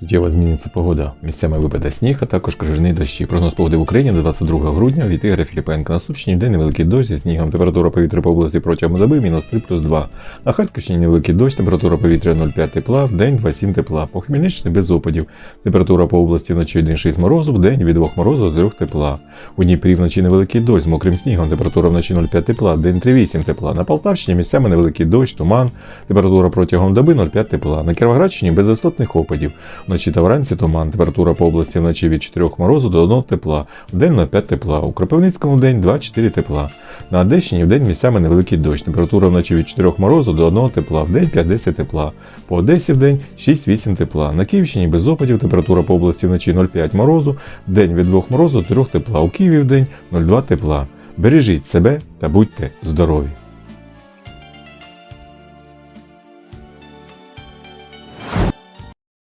Суттєво зміниться погода. Місцями випаде сніг, а також крижані дощі. Прогноз погоди в Україні до 22 грудня від Ігоря Філіпенка. На Сумщині день невеликий дощ зі снігом. Температура повітря по області протягом доби мінус 3 плюс 2. На Харківщині невеликий дощ, температура повітря 0,5 тепла, в день 2,7 тепла. По Хмельниччині без опадів. Температура по області вночі 1,6 морозу, в день від 2 морозу до 3 тепла. У Дніпрі вночі невеликий дощ з мокрим снігом, температура вночі 0,5 тепла, в день 3,8 тепла. На Полтавщині місцями невеликий дощ, туман, температура протягом доби 0,5 тепла. На Кіровоградщині без істотних опадів. Вночі та вранці туман, температура по області вночі від 4 морозу до 1 тепла, в день 0,5 тепла. У Кропивницькому день 2-4 тепла. На Одещині в день місцями невеликий дощ, температура вночі від 4 морозу до 1 тепла, в день 5-10 тепла. По Одесі в день 6-8 тепла. На Київщині без опадів температура по області вночі 0,5 морозу, в день від 2 морозу до 3 тепла. У Києві в день 0,2 тепла. Бережіть себе та будьте здорові!